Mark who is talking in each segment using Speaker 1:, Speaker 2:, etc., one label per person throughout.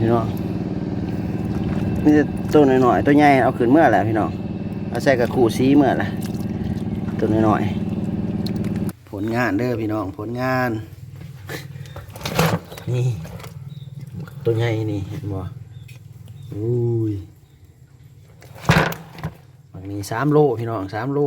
Speaker 1: พี่น้องนี่จะตัวหน่อยๆตัวใหญ่เอาขึ้นเมื่อแหละพี่น้องเอาใส่กับขู่ซีเมื่อแหละตัวหน่อยๆผลงานเด้อพี่น้องผลงาน นี่ ตัวใหญ่นี่เห็นบ่อุ้ยบางนี้สามโลพี่น้องสามโล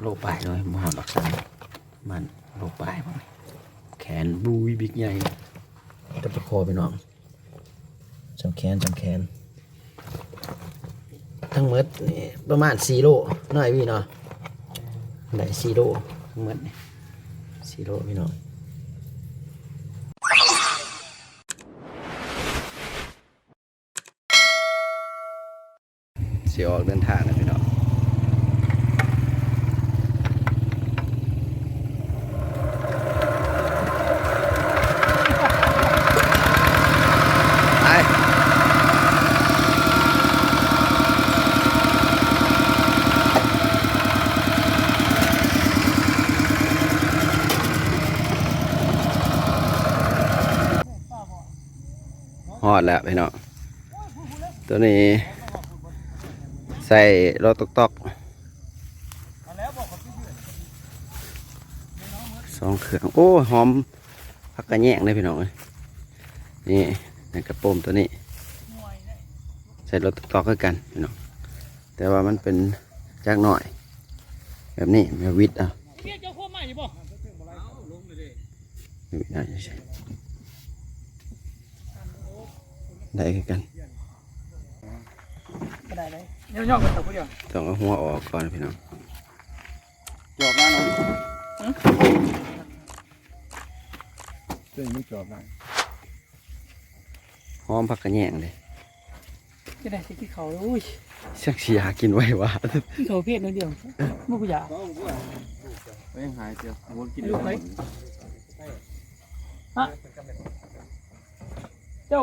Speaker 1: โลไปเลยมหาบักสันมันโลไปมั้ง แขนบุยบิ๊กใหญ่ตะประคอไปน้องจำแขนจำแขน ทั้งหมดนี่ประมาณสี่โลน้อยพี่เนาะได้สี่โลทั้งหมดนี่สี่โลพี่น้องเสียออกเดินทางนะพี่น้อง ไปหอ ดแล้วพี่น้องตัวนี้ ใส่รถตอกตอกสองเครื่องโอ้หอมพักกระแยงเลยพี่น้องเอ้ยนี่ในกระโปรงตัวนี้ ใส่รถตอกคือกันพี่น้องแต่ว่ามันเป็นจากหน่อย แบบนี้แบบวิทย์อะ
Speaker 2: เรียกเจ้าโคตรใหม่อยู่บ่
Speaker 1: ไม่ได้ใช่ได้คือกัน
Speaker 2: ก็ได้เลยเดี๋ยวย่อกันตกผู้เดียว
Speaker 1: ต้องเอาหัวออกก่อนพี่น้อง
Speaker 3: จอบมาเนาะเส้นมันจอบได้
Speaker 1: หอมพักกระแยงเลย
Speaker 2: จะได้สิที่เขาอุ้ย
Speaker 1: ชักเสียหากินไว้ว่า
Speaker 2: ที่เขาเพศนิดเดียวมุกอยาก
Speaker 3: ไม่หายเจียววนกิน
Speaker 2: ลูกไหมฮะเจ้า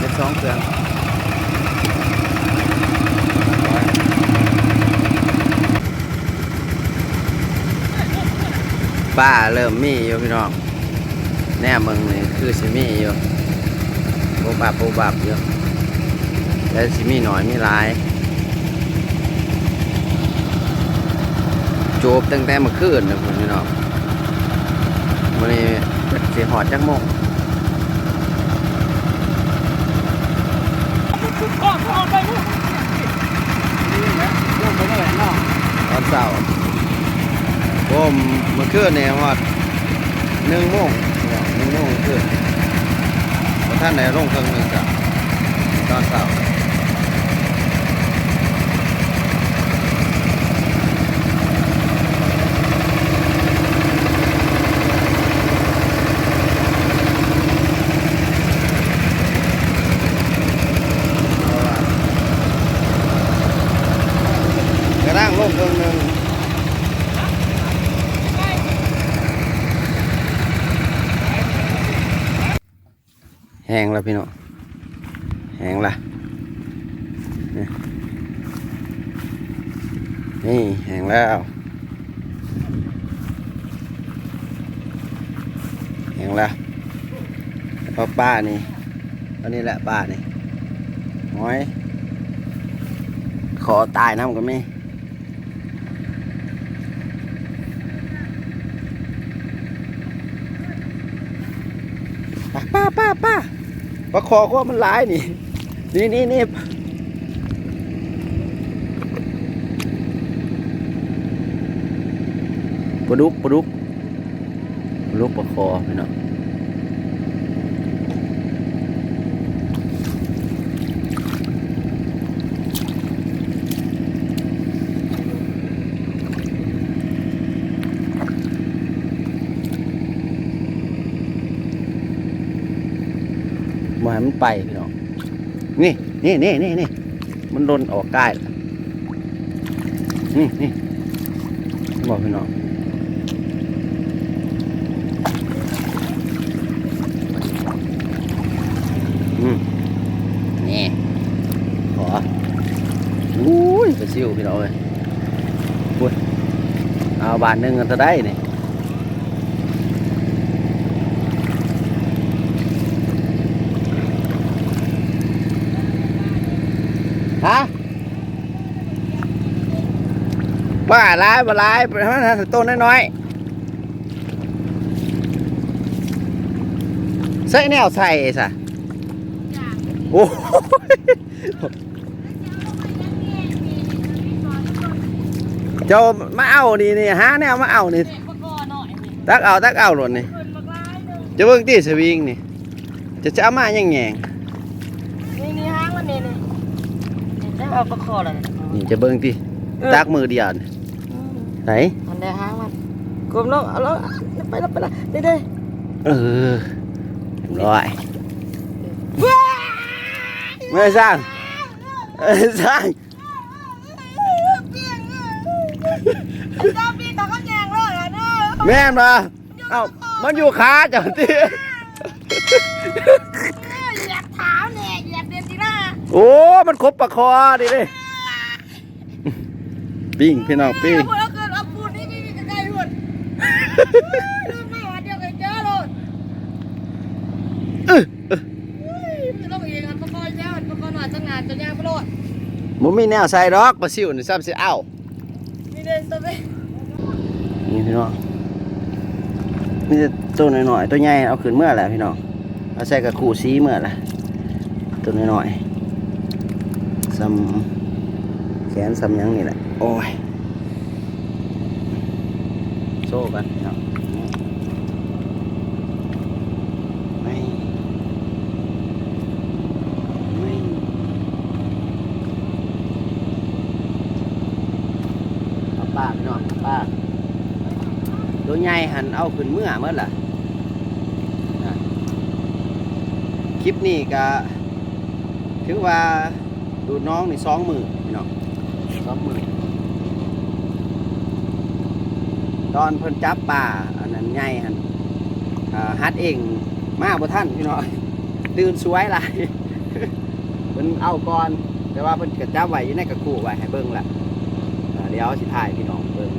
Speaker 1: องอีกเครื่องหนึงพี่น้องเป็นสองเครื่องป้าเริ่มมีอยู่พี่น้อง แน่มึงนี่คือสิมีอยู่โบบับโบบับอยู่แล้วสิมีหน่อยมีหลายโจบตั้งแต่เมื่อคืนนะพี่น้องวันนี้เสียหอดจักโมง
Speaker 2: ข้อข้อไปลูก
Speaker 3: ลงไปเท่าไหร่เนาะ
Speaker 1: ตอนเช้า ผมเมื่อคืนเนี่ยหอดหนึ่งโมงหนึ่งโมงคืนพอท่านไหนลงเครื่องหนึงกับตอนเช้า กระด้างลงเครื่องหนึ่ง แห้งแล้วพี่น้องแห้งละนี่แห้งแล้วแห้งแล้วแล้วก็ป้านี่อันนี้แหละป้านี่หอยขอตายน้ำก็ไม่ป้าป้าป้าป้า ปลาคอก็มันร้ายนี่ นี่นี่นี่ปลาดุกปลาดุกปลาดุกปลาคอพี่น้อง มาให้มันไปพี่น้องนี่นี่นี่นี่นี่มันโดนออกกายล้วนี่นี่บอกพี่น้องอืมนี่ขออุ้ยไปซิวพี่น้องเลยอุ้ยเอาบาทหนึ่งกันจะได้นี่ ฮะว่าร้ายบ่ร้ายไปทำนั้นต้นน้อยๆใส่แนวใส่สะโอ้เจ้ามาเอานี่นี่หาแนวมาเอานี่
Speaker 2: เด็กก็หน่อยนี่
Speaker 1: ตักเอาตักเอาหล่นนี่
Speaker 2: เพิ่นบักร้ายหนึง
Speaker 1: จะเบิ่งตีสวิงนี่จะจะเอามาแย่งแยง
Speaker 2: นี่นี่ห้างมันนี่นี่นี่ได้ เอาประคอเลย
Speaker 1: ๆนี่จะเบิ่งตีตักมือเดียวนี่ไหน
Speaker 2: มันได้ห้างมันกลมลงเอาแล้วไปแล้วไปแล้วได้ได้
Speaker 1: เออเรียบร้อยไม่สร้างเอ้ยสร้าง
Speaker 2: เจ้าพี่ตาก็แยงเลยอะเนาะ
Speaker 1: แม่นมาเอ้ามันอยู่ขาจังตี โอ้ มันครบประคอดิเลยปิ้งพี่น้องปิ้ง
Speaker 2: แล้วเกินเอาปูนนี่นี่จะไกลหุ่นลืมไม่หวานเดียวกันเจอเลย
Speaker 1: เออ
Speaker 2: จะต้องเองอันประคอยเจ้าประคอหน่อยจะงานจะย่างไปโลด
Speaker 1: มันมีแนวใส่ดอกปลาซิวนี่ซ้ำสิเอ้า
Speaker 2: มีเดินตัวไป
Speaker 1: นี่พี่น้องนี่จะตัวหน้อยๆตัวใหญ่เอาขึ้นเมื่อไหร่พี่น้องเอาใส่กับขู่ซีเมื่อไหร่ตัวหน้อยๆ ซ้ำแขนซ้ำยังนี่แหละ โอ้ย โซ่กันพี่น้องไม่ไม่เอาป้าพี่น้องเอาป้าตัวใหญ่หันเอาขึ้นเมื่อเมื่อล่ะคลิปนี้ก็ถือว่า ดูน้องนี่สองมือพี่น้องสองมือตอนเพิ่นจับป่าอันนั้นใหญ่หันฮัดเองมาบ่ท่านพี่น้องตื่นสวยหลายเพิ่นเอาก่อนแต่ว่าเพิ่นก็จับไว้อยู่ในกระคู่ไว้ให้เบิ่งแหละเดี๋ยวสิถ่ายพี่น้องเบิ่ง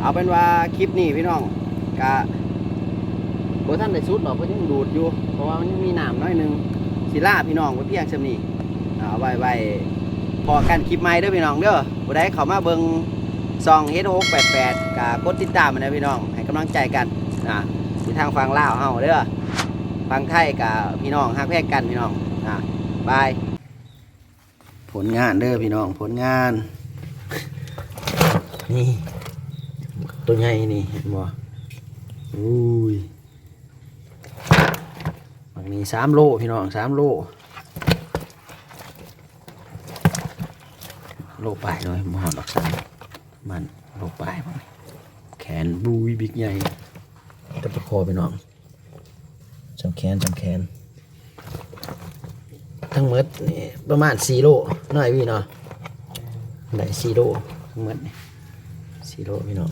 Speaker 1: เอาเป็นว่าคลิปนี้พี่น้องกะบท่านได้สุดหรอกเพราะยังดูดอยู่เพราะว่ามันยังมีน้ำน้อยนึงสิล่าพี่น้องไว้เพียงเช่นนี้ เอาไว้ไว้พอกันคลิปใหม่เด้อพี่น้องเด้อผู้ใดเข้ามาเบิ่งซองเฮดหกแปดแปดกะกดติดตามมานะพี่น้องให้กำลังใจกันอ่าที่ทางฟังลาวเฮาเด้อฟังไทยกับพี่น้องฮักแพกกันพี่น้องอ่าบายผลงานเด้อพี่น้องผลงาน นี่ตัวใหญ่นี่เห็นบ่อุ้ยบางนี้สามโลพี่น้องสามโล โลปลายเลยมหอดดอกสามมันโลปลายมันแขนบุยบิ๊กใหญ่ตะปะคอไปน้องจำแขนจำแขน ทั้งหมดนี่ประมาณสี่โลน้อยพี่เนาะได้สี่โลทั้งหมดนี่สี่โลพี่น้อง